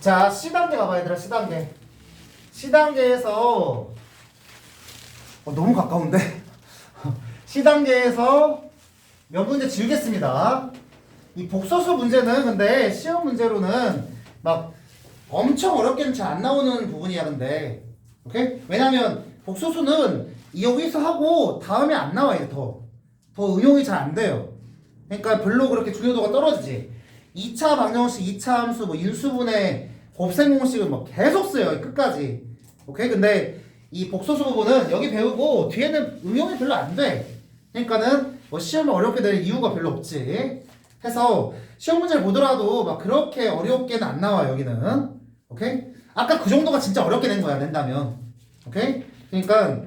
자, C단계 가봐, 얘들아, C단계. C단계에서, 어, 너무 가까운데? C단계에서 몇 문제 지우겠습니다. 이 복소수 문제는 근데 시험 문제로는 막 엄청 어렵게는 잘 안 나오는 부분이야, 근데. 오케이? 왜냐면 복소수는 여기서 하고 다음에 안 나와, 이게 더. 더 응용이 잘 안 돼요. 그러니까 별로 그렇게 중요도가 떨어지지. 2차 방정식, 2차 함수, 뭐 인수분해, 곱셈 공식은 뭐 계속 써요, 끝까지. 오케이? 근데 이 복소수 부분은 여기 배우고 뒤에는 응용이 별로 안 돼. 그러니까는 뭐 시험을 어렵게 낼 이유가 별로 없지. 해서 시험 문제를 보더라도 막 그렇게 어렵게는 안 나와 여기는. 오케이? 아까 그 정도가 진짜 어렵게 낸 거야 낸다면. 오케이? 그러니까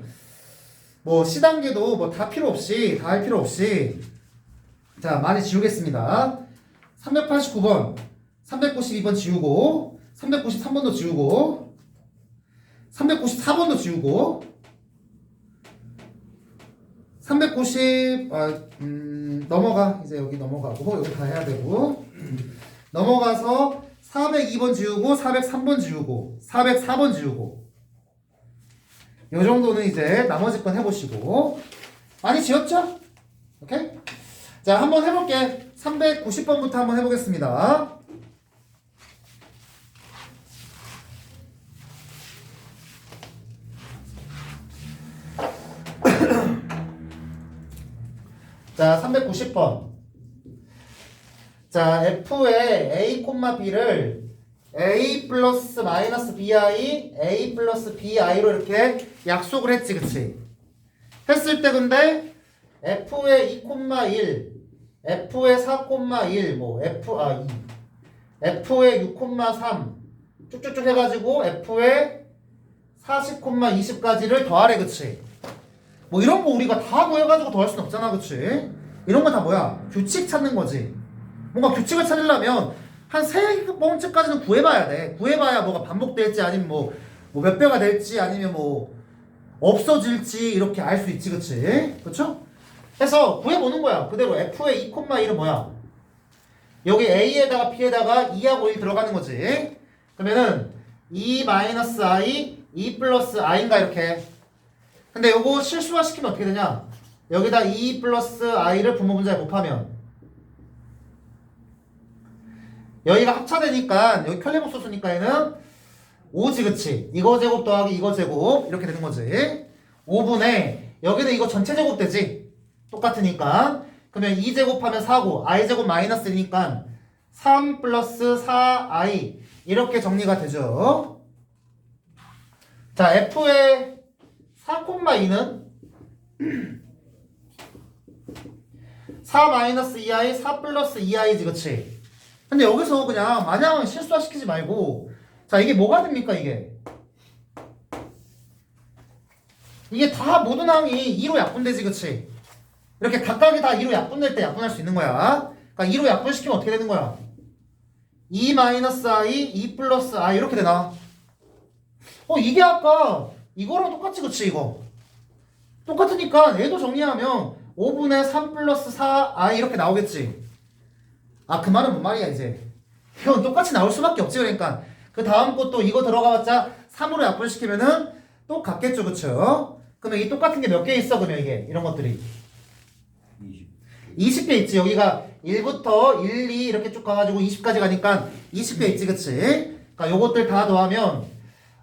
뭐 C단계도 뭐 다 필요 없이 다 할 필요 없이 자 많이 지우겠습니다. 389번, 392번 지우고 393번도 지우고 394번도 지우고 390, 아, 음, 넘어가. 이제 여기 넘어가고, 여기 다 해야 되고. 넘어가서 402번 지우고, 403번 지우고, 404번 지우고. 요 정도는 이제 나머지 건 해보시고. 많이 지웠죠? 오케이? 자, 한번 해볼게. 390번부터 한번 해보겠습니다. 자, 390번. 자, F의 A, B를 A 플러스 마이너스 BI, A 플러스 BI로 이렇게 약속을 했지, 그치? 했을 때 근데 F의 2,1, F의 4,1, 뭐 F, 아, 2, F의 6,3 쭉쭉쭉 해가지고 F의 40,20까지를 더하래, 그치? 뭐 이런 거 우리가 다 구해가지고 더할 순 없잖아, 그치? 이런 거다 뭐야? 규칙 찾는 거지. 뭔가 규칙을 찾으려면 한 세 번째까지는 구해봐야 돼. 구해봐야 뭐가 반복될지 아니면 뭐, 뭐 몇 배가 될지 아니면 뭐 없어질지 이렇게 알 수 있지, 그치? 그쵸? 해서 구해보는 거야. 그대로 F의 2,1은 뭐야? 여기 A에다가 B에다가 2하고 1 들어가는 거지. 그러면은 2 마이너스 I, 2 플러스 I인가 이렇게. 근데 요거 실수화 시키면 어떻게 되냐? 여기다 2 플러스 i를 분모 분자에 곱하면 여기가 합차되니까 여기 켤레복 소 수니까 얘는 5지 그치? 이거 제곱 더하기 이거 제곱 이렇게 되는 거지 5분의 여기는 이거 전체 제곱 되지? 똑같으니까 그러면 2제곱하면 4고 i제곱 마이너스니까 3 플러스 4i 이렇게 정리가 되죠 자 f의 4,2는 4 마이너스 2i, 4 플러스 2i지, 그치? 근데 여기서 그냥 마냥 실수화 시키지 말고, 자, 이게 뭐가 됩니까, 이게? 이게 다 모든 항이 2로 약분되지, 그치? 이렇게 각각이 다 2로 약분될 때 약분할 수 있는 거야. 그러니까 2로 약분시키면 어떻게 되는 거야? 2 마이너스 i, 2 플러스 i 이렇게 되나? 어, 이게 아까 이거랑 똑같지, 그치, 이거? 똑같으니까 얘도 정리하면 5분의 3 플러스 4i 이렇게 나오겠지. 아, 그 말은 뭔 말이야, 이제. 이건 똑같이 나올 수밖에 없지, 그러니까. 그 다음 것도 이거 들어가봤자 3으로 약분시키면은 똑같겠죠, 그쵸? 그러면 이 똑같은 게 몇 개 있어, 그러면 이게. 이런 것들이. 20. 20개 있지. 여기가 1부터 1, 2 이렇게 쭉 가가지고 20까지 가니까 20개 있지, 그치? 그러니까 요것들 다 더하면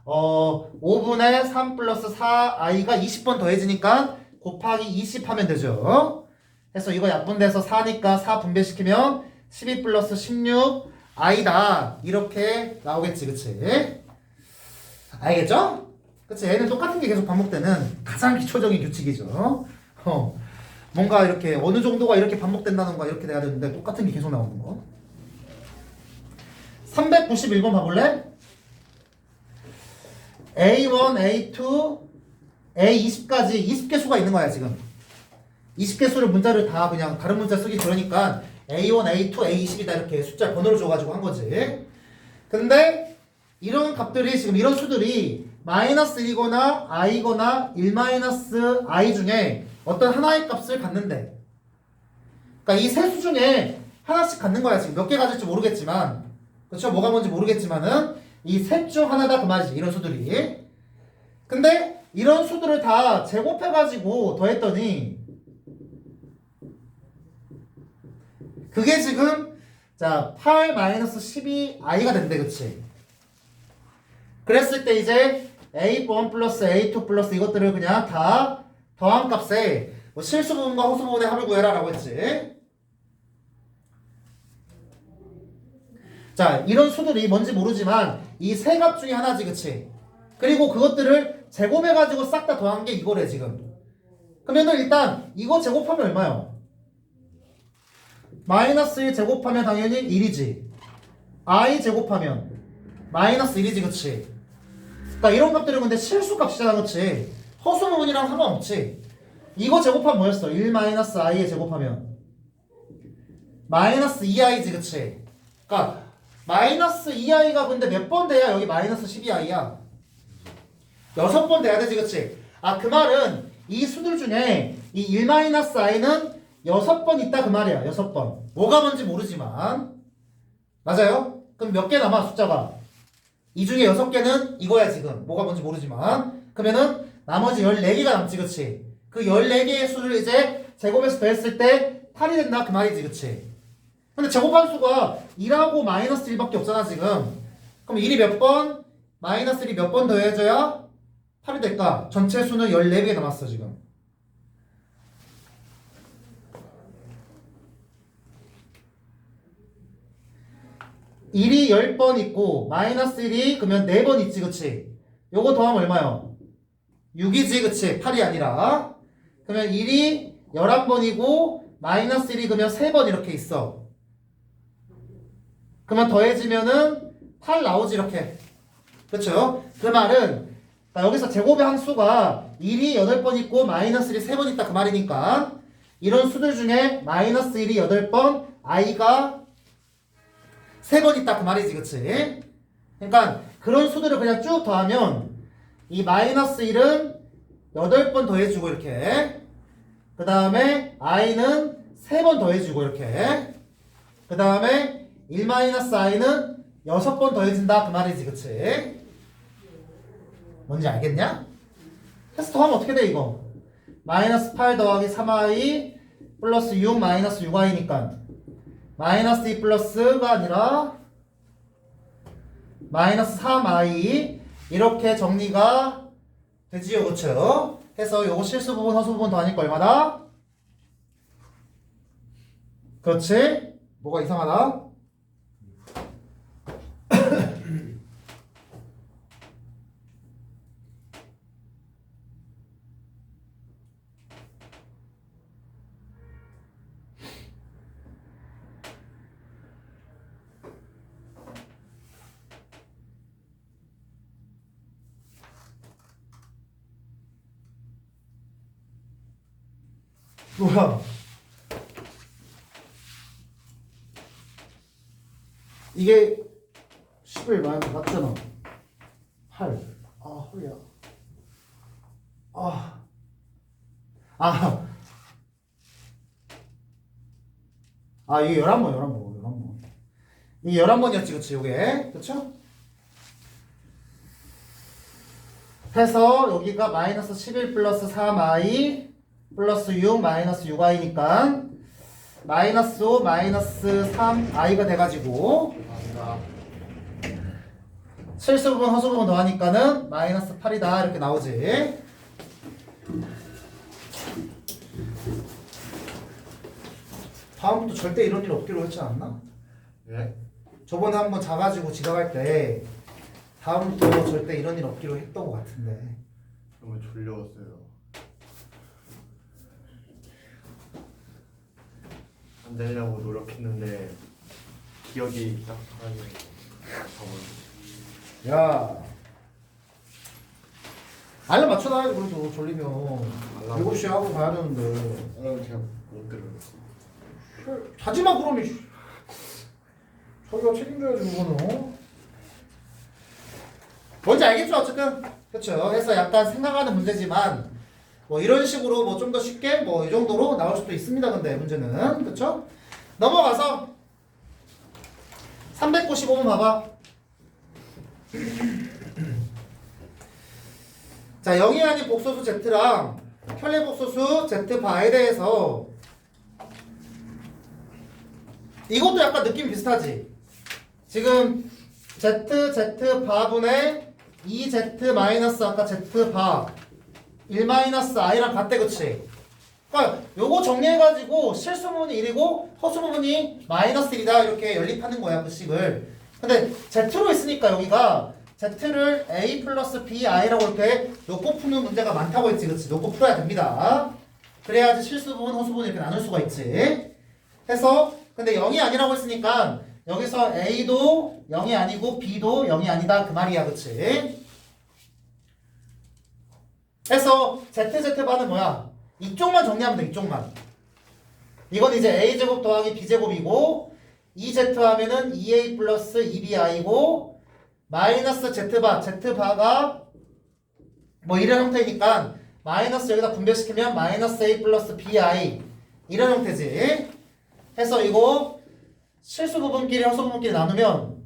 어 5분의 3 플러스 4i가 20번 더해지니까 곱하기 20 하면 되죠. 그래서 이거 약분돼서 4니까 4 분배시키면 12 플러스 16 i다 이렇게 나오겠지, 그치? 알겠죠? 그치? 얘는 똑같은 게 계속 반복되는 가장 기초적인 규칙이죠. 어. 뭔가 이렇게 어느 정도가 이렇게 반복된다는 거 이렇게 돼야 되는데 똑같은 게 계속 나오는 거. 391번 봐볼래? A1, A2, A20까지 20개 수가 있는 거야 지금. 20개 수를 문자를 다 그냥 다른 문자 쓰기 그러니까 A1, A2, A20이다 이렇게 숫자 번호를 줘가지고 한 거지. 근데 이런 값들이 지금 이런 수들이 마이너스 1이거나 i거나 1 마이너스 i 중에 어떤 하나의 값을 갖는데 그러니까 이 세 수 중에 하나씩 갖는 거야 지금 몇 개 가질지 모르겠지만 그렇죠? 뭐가 뭔지 모르겠지만은 이 셋 중 하나다 그 말이지. 이런 수들이. 근데 이런 수들을 다 제곱해가지고 더했더니 그게 지금 자, 8 마이너스 12i가 된대, 그치? 그랬을 때 이제 a1 플러스 a2 플러스 이것들을 그냥 다 더한 값에 뭐 실수 부분과 호수 부분의 합을 구해라 라고 했지. 자, 이런 수들이 뭔지 모르지만 이 세 값 중에 하나지, 그치? 그리고 그것들을 제곱해가지고 싹 다 더한 게 이거래, 지금. 그러면은 일단 이거 제곱하면 얼마요? 마이너스 1 제곱하면 당연히 1이지. i 제곱하면 마이너스 1이지, 그치? 그러니까 이런 값들은 근데 실수 값이잖아, 그치? 허수 부분이랑 상관없지. 이거 제곱하면 뭐였어? 1 마이너스 i에 제곱하면 마이너스 2i지, 그치? 그러니까 마이너스 2i가 근데 몇 번 돼야 여기 마이너스 12i야? 여섯 번 돼야 되지, 그치? 아, 그 말은 이 수들 중에 이1 마이너스 i는 여섯 번 있다 그 말이야, 여섯 번. 뭐가 뭔지 모르지만. 맞아요? 그럼 몇 개 남아, 숫자가? 이 중에 여섯 개는 이거야, 지금. 뭐가 뭔지 모르지만. 그러면은 나머지 14개가 남지, 그치? 그 14개의 수를 이제 제곱해서 더했을 때 8이 된다, 그 말이지, 그치? 근데 제곱한 수가 2하고 마이너스 1밖에 없잖아, 지금. 그럼 1이 몇 번? 마이너스 1이 몇 번 더해줘야 8이 될까? 전체 수는 14개 남았어, 지금. 일이 10번 있고 마이너스 1이 그러면 4번 있지 그치? 요거 더하면 얼마요? 6이지 그치? 8이 아니라 그러면 1이 11번이고 마이너스 1이 그러면 3번 이렇게 있어 그러면 더해지면은 8 나오지 이렇게 그쵸? 그 말은 자, 여기서 제곱의 항수가 1이 8번 있고 마이너스 1이 3번 있다 그 말이니까 이런 수들 중에 마이너스 1이 8번 i가 세번 있다 그 말이지 그치? 그러니까 그런 수들을 그냥 쭉 더하면 이 마이너스 1은 8번 더해주고 이렇게 그 다음에 i는 3번 더해주고 이렇게 그 다음에 1 마이너스 i는 6번 더해진다 그 말이지 그치? 뭔지 알겠냐? 해서 더하면 어떻게 돼 이거? 마이너스 8 더하기 3i 플러스 6 마이너스 6i니까 마이너스 2 플러스가 아니라 마이너스 3i 이렇게 정리가 되지요 그쵸? 해서 요거 실수 부분 허수 부분 더하니까 얼마다? 그렇지? 뭐가 이상하다? 뭐야? 이게 10을 많이 맞잖아. 8. 아, 허리야. 아. 아. 아, 이게 11번, 11번, 11번. 이게 11번이었지, 그치, 요게. 그쵸? 해서 여기가 마이너스 11 플러스 3i 플러스 6 마이너스 6i니까 마이너스 5 마이너스 3i가 돼가지고 실수 부분 허수 부분 더하니까는 마이너스 8이다 이렇게 나오지 다음부터 절대 이런 일 없기로 했지 않나? 예? 저번에 한번 자가지고 지각할 때 다음부터 절대 이런 일 없기로 했던 것 같은데 너무 졸려웠어요. 안 되려고 노력했는데 기억이 딱 하나님 야 알람 맞춰놔야지 그래도 졸리면 알람. 7시에 하고 가야 되는데 아 제가 못 들어요. 자지마 그러니 씨. 저희가 책임져야지 그거는 어? 뭔지 알겠죠 어쨌든 그렇죠 그래서 약간 생각하는 문제지만 뭐 이런 식으로 뭐 좀 더 쉽게 뭐 이 정도로 나올 수도 있습니다 근데 문제는 그렇죠 넘어가서 300번 395번 봐봐. 자, 0이 아닌 복소수 Z랑 혈례 복소수 Z 바에 대해서 이것도 약간 느낌 비슷하지? 지금 Z, Z 바분의 2Z 마이너스 아까 Z 바 1 마이너스 I랑 같대 그치? 그러니까 요거 정리해가지고 실수부분이 1이고 허수부분이 마이너스 1이다 이렇게 연립하는 거야 그 식을 근데 Z로 있으니까 여기가 Z를 A 플러스 BI라고 이렇게 놓고 푸는 문제가 많다고 했지 그치? 놓고 풀어야 됩니다 그래야지 실수부분 허수부분 이렇게 나눌 수가 있지 해서 근데 0이 아니라고 했으니까 여기서 A도 0이 아니고 B도 0이 아니다 그 말이야 그치? 해서 ZZ바는 뭐야? 이쪽만 정리하면 돼 이쪽만. 이건 이제 A제곱 더하기 B제곱이고 2Z 하면은 2A 플러스 2BI고 마이너스 Z바 Z바가 뭐 이런 형태니까 마이너스 여기다 분배시키면 마이너스 A 플러스 BI 이런 형태지. 해서 이거 실수 부분끼리 허수 부분끼리 나누면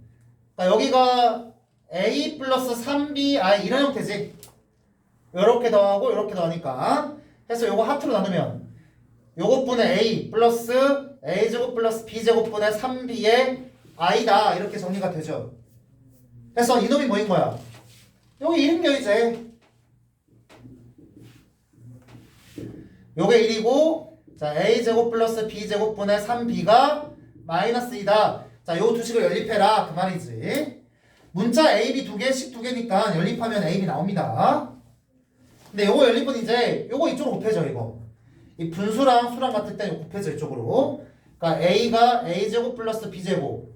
그러니까 여기가 A 플러스 3BI 이런 형태지 요렇게 더하고 요렇게 더하니까 해서 요거 하트로 나누면 요것분의 A 플러스 A제곱 플러스 B제곱분의 3B의 I다. 이렇게 정리가 되죠. 해서 이놈이 뭐인 거야? 여기 1인겨 이제. 요게 1이고 자 A제곱 플러스 B제곱분의 3B가 마이너스 2다. 자 요 두 식을 연립해라. 그 말이지. 문자 A, B 두 개씩 두 개니까 연립하면 A, B 나옵니다 근데 요거 연립은 이제 요거 이쪽으로 곱해져 이거. 이 분수랑 수랑 같을 때 곱해져 이쪽으로. 그러니까 A가 A제곱 플러스 B제곱.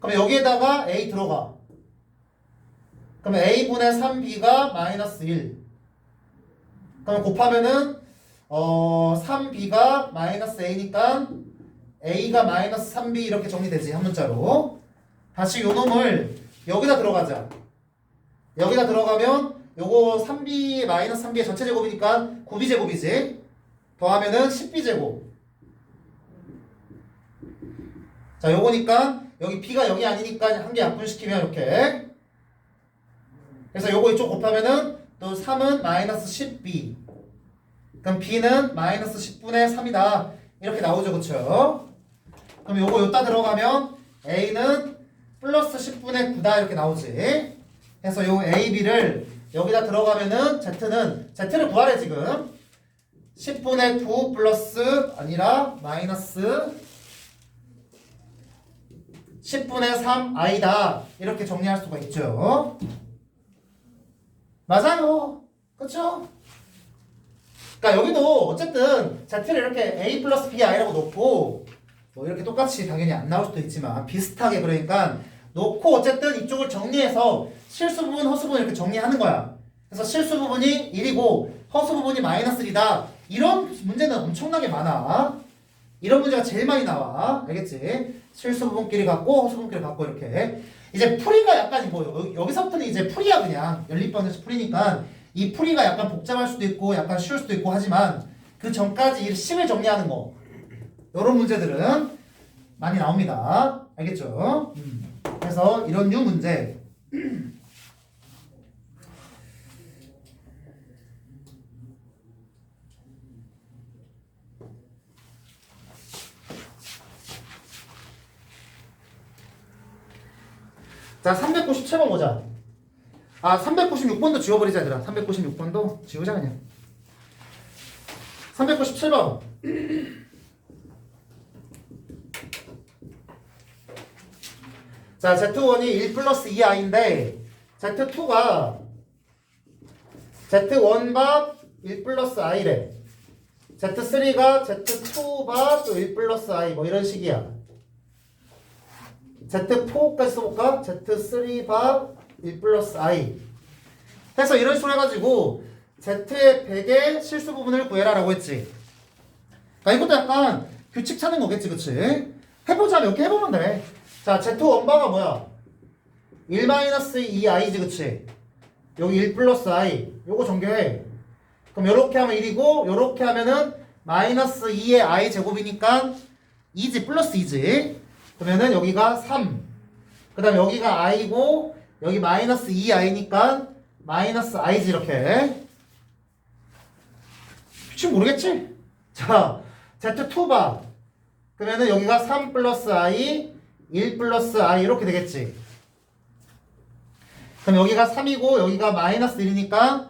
그러면 여기에다가 A 들어가. 그러면 A분의 3B가 마이너스 1 그러면 곱하면은 어 3B가 마이너스 A니까 A가 마이너스 3B 이렇게 정리되지 한 문자로. 다시 요 놈을 여기다 들어가자. 여기다 들어가면 요거 3B 마이너스 3B의 전체 제곱이니까 9B제곱이지. 더하면은 10B제곱. 자 요거니까 여기 B가 0이 아니니까 한 개 약분시키면 이렇게. 그래서 요거 이쪽 곱하면은 또 3은 마이너스 10B 그럼 B는 마이너스 10분의 3이다. 이렇게 나오죠 그쵸? 그럼 요거 요따 들어가면 A는 플러스 10분의 9다 이렇게 나오지. 해서 요 A, B를 여기다 들어가면은 Z는 Z를 구하래 지금. 10분의 9 플러스 아니라 마이너스 10분의 3 i다. 이렇게 정리할 수가 있죠. 맞아요. 그쵸? 그러니까 여기도 어쨌든 Z를 이렇게 A 플러스 B i라고 놓고 뭐 이렇게 똑같이 당연히 안 나올 수도 있지만 비슷하게 그러니까 놓고 어쨌든 이쪽을 정리해서 실수 부분, 허수 부분 이렇게 정리하는 거야. 그래서 실수 부분이 1이고 허수 부분이 마이너스 1이다. 이런 문제는 엄청나게 많아. 이런 문제가 제일 많이 나와. 알겠지? 실수 부분끼리 갖고 허수 부분끼리 갖고 이렇게. 이제 풀이가 약간 뭐 여기- 여기서부터는 이제 풀이야 그냥 연립반에서 풀이니까 이 풀이가 약간 복잡할 수도 있고 약간 쉬울 수도 있고 하지만 그 전까지 이 식을 정리하는 거 이런 문제들은 많이 나옵니다. 알겠죠? 음. 그래서 이런 류 문제 자 397번 보자. 아 396번도 지워버리자 얘들아. 396번도 지우자 그냥. 397번. 자, Z1이 1 플러스 2i인데, Z2가 Z1바 1 플러스 i래. Z3가 Z2바 또1 플러스 i 뭐 이런 식이야. Z4까지 써볼까? Z3바 1 플러스 i. 해서 이런 식으로 해가지고 Z의 100의 실수 부분을 구해라라고 했지. 그러니까 이것도 약간 규칙 찾는 거겠지, 그치? 해보자, 몇 개 해보면 돼. 자, Z 원바가 뭐야? 1 마이너스 2i지, 그치? 여기 1 플러스 i. 요거 정교해. 그럼 요렇게 하면 1이고, 요렇게 하면은 마이너스 2의 i 제곱이니까 2지, 플러스 2지. 그러면은 여기가 3. 그 다음 여기가 i고 여기 마이너스 2i니까 마이너스 i지 이렇게 혹시 모르겠지? 자 z2바 그러면은 여기가 3 플러스 i 1 플러스 i 이렇게 되겠지 그럼 여기가 3이고 여기가 마이너스 1이니까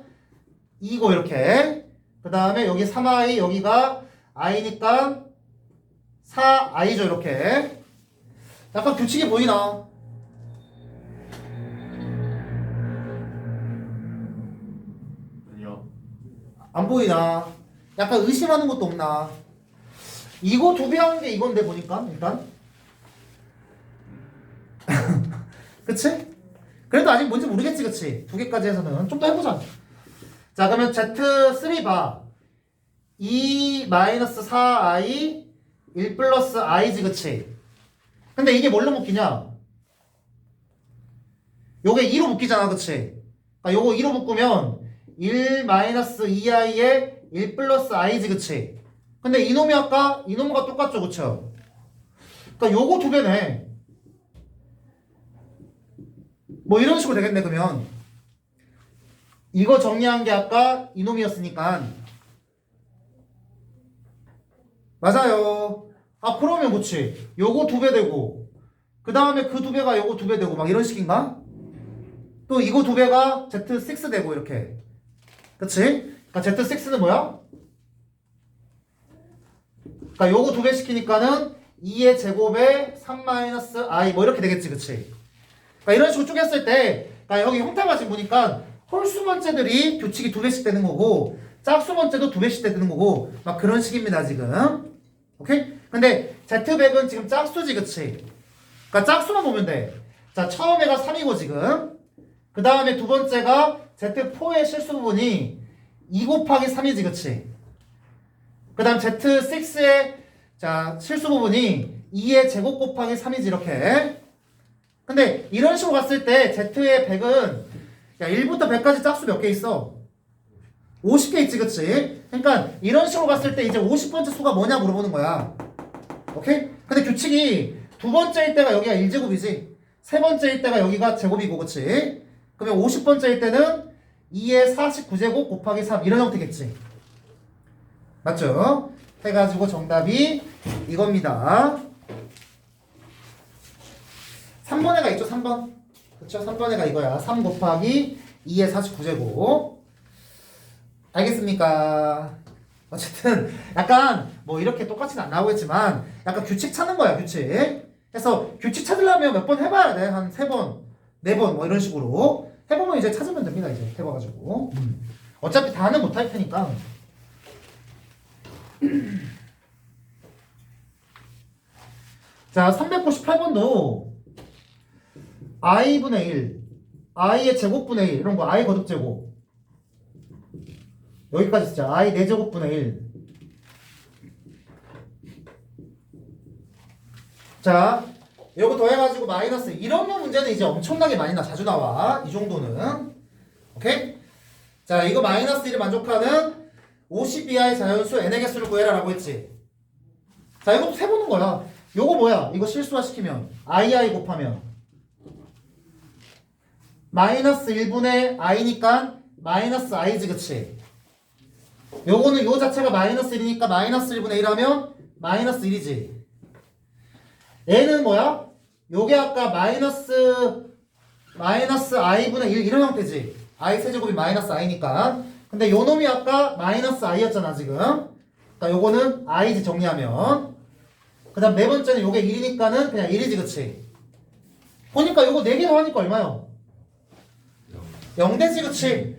2고 이렇게 그 다음에 여기 3i 여기가 i니까 4i죠 이렇게 약간 규칙이 보이나? 아니요. 안 보이나? 약간 의심하는 것도 없나? 이거 두배 하는 게 이건데 보니까 일단 그치? 그래도 아직 뭔지 모르겠지 그치? 두 개까지 해서는 좀 더 해보자 자 그러면 Z3바 2 마이너스 4i 1 플러스 i지 그치? 근데 이게 뭘로 묶이냐? 요게 2로 묶이잖아 그치? 아 요거 2로 묶으면 1 마이너스 2i에 1 플러스 i지 그치? 근데 이놈이 아까 이놈과 똑같죠 그쵸? 그러니까 요거 두 배네 뭐 이런 식으로 되겠네 그러면 이거 정리한 게 아까 이놈이었으니까 맞아요 아 그러면 그치 요거 두 배 되고 그 다음에 그 두 배가 요거 두 배 되고 막 이런 식인가? 또 이거 두 배가 Z6 되고 이렇게 그치? 그러니까 Z6는 뭐야? 그러니까 요거 두 배 시키니까는 2의 제곱에 3-i 뭐 이렇게 되겠지 그치? 그러니까 이런 식으로 쪼갰을 때 그러니까 여기 형태가 지금 보니까 홀수 번째들이 규칙이 두 배씩 되는 거고 짝수 번째도 두 배씩 되는 거고 막 그런 식입니다 지금 오케이? 근데 Z백은 지금 짝수지 그치? 그러니까 짝수만 보면 돼 자 처음에가 3이고 지금 그 다음에 두 번째가 Z4의 실수 부분이 2 곱하기 3이지 그치? 그 다음 Z6의 자 실수 부분이 2의 제곱 곱하기 3이지 이렇게 근데 이런 식으로 갔을 때 Z의 100은 야 1부터 100까지 짝수 몇 개 있어? 50개 있지 그치? 그러니까 이런 식으로 갔을 때 이제 50번째 수가 뭐냐 물어보는 거야 오케이? 근데 규칙이 두 번째일 때가 여기가 1제곱이지 세 번째일 때가 여기가 제곱이고 그치? 그러면 50번째일 때는 2의 49제곱 곱하기 3 이런 형태겠지 맞죠? 해가지고 정답이 이겁니다 3번 애가 있죠 3번? 그쵸 3번 애가 이거야. 3 곱하기 2의 49제곱 알겠습니까? 어쨌든 약간 뭐 이렇게 똑같이는 안 나오겠지만 약간 규칙 찾는 거야 규칙. 그래서 규칙 찾으려면 몇 번 해봐야 돼? 한 세 번 네 번 뭐 이런 식으로. 해보면 이제 찾으면 됩니다 이제. 해봐가지고. 음. 어차피 다는 못 할 테니까. 자 398번도 i분의 1 i의 제곱분의 1 이런 거 i 거듭 제곱. 여기까지 쓰자. i 4제곱분의 1 자, 요거 더해가지고 마이너스 이런 거 문제는 이제 엄청나게 많이 나. 자주 나와. 이 정도는. 오케이? 자 이거 마이너스 1을 만족하는 50 이하의 자연수 n의 개수를 구해라 라고 했지. 자 이것도 세보는 거야. 요거 뭐야? 이거 실수화 시키면 i 곱하면 마이너스 1분의 i니까 마이너스 i지 그치? 요거는 요 자체가 마이너스 1이니까 마이너스 1분의 1 하면 마이너스 1이지. 얘는 뭐야? 요게 아까 마이너스 마이너스 i분의 1 이런 형태지. i 세제곱이 마이너스 i니까. 근데 요 놈이 아까 마이너스 i였잖아 지금. 그러니까 요거는 i지 정리하면. 그 다음 네 번째는 요게 1이니까는 그냥 1이지 그치? 보니까 요거 4개 더하니까 얼마요? 0대지 그치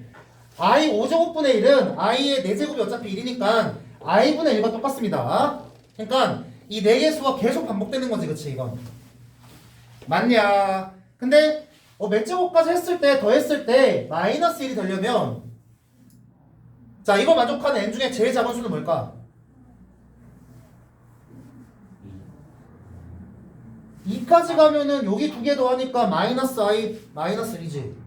i 5제곱분의 1은 i의 4제곱이 어차피 1이니까 i분의 1과 똑같습니다. 그러니까 이 4개 수가 계속 반복되는 거지 그치 이건? 맞냐? 근데 어, 몇 제곱까지 했을 때 더했을 때 마이너스 1이 되려면 자 이거 만족하는 n 중에 제일 작은 수는 뭘까? 2까지 가면은 여기 두 개 더하니까 마이너스 i 마이너스 1이지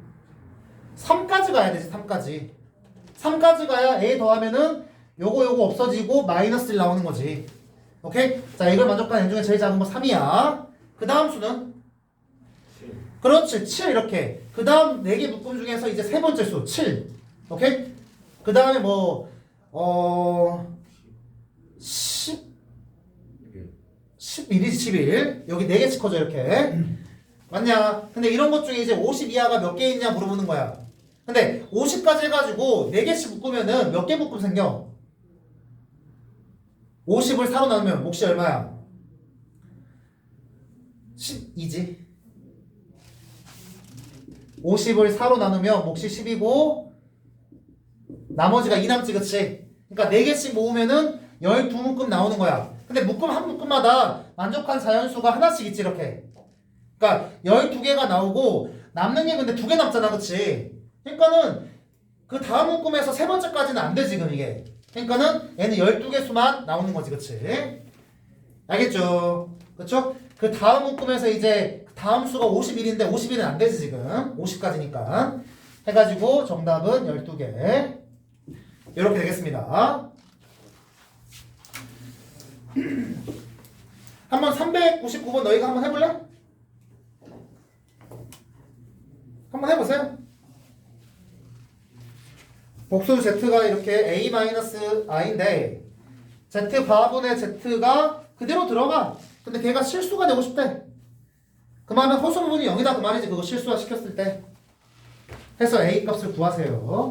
3까지 가야 되지 3까지. 3까지 가야 a 더하면은 요거 요거 없어지고 마이너스 1 나오는 거지. 오케이? 자 이걸 만족하는 n 중에 제일 작은 거 3이야. 그 다음 수는? 7. 그렇지 7 이렇게. 그 다음 4개 묶음 중에서 이제 세 번째 수 7. 오케이? 그 다음에 뭐 어... 10 11이지 11 여기 4개씩 커져 이렇게 맞냐? 근데 이런 것 중에 이제 50 이하가 몇 개 있냐 물어보는 거야 근데 50까지 해가지고 4개씩 묶으면은 몇 개 묶음 생겨? 50을 4로 나누면 몫이 얼마야? 12지 50을 4로 나누면 몫이 10이고 나머지가 2 남지 그치? 그러니까 4개씩 모으면은 12묶음 나오는 거야 근데 묶음 한 묶음마다 만족한 자연수가 하나씩 있지 이렇게 그러니까 12개가 나오고 남는 게 근데 2개 남잖아 그치? 그러니까는 그 다음 묶음에서 세 번째까지는 안 돼 지금 이게 그러니까는 얘는 12개 수만 나오는 거지 그치? 알겠죠? 그쵸? 그 다음 묶음에서 이제 다음 수가 51인데 51은 안 되지 지금 50까지니까 해가지고 정답은 12개 이렇게 되겠습니다 한번 399번 너희가 한번 해볼래? 한번 해보세요. 복수 z가 이렇게 a-i인데 z 바분의 z가 그대로 들어가. 근데 걔가 실수가 되고 싶대. 그 말은 부분이 0이다 그 말이지. 그거 실수화 시켰을 때. 해서 a 값을 구하세요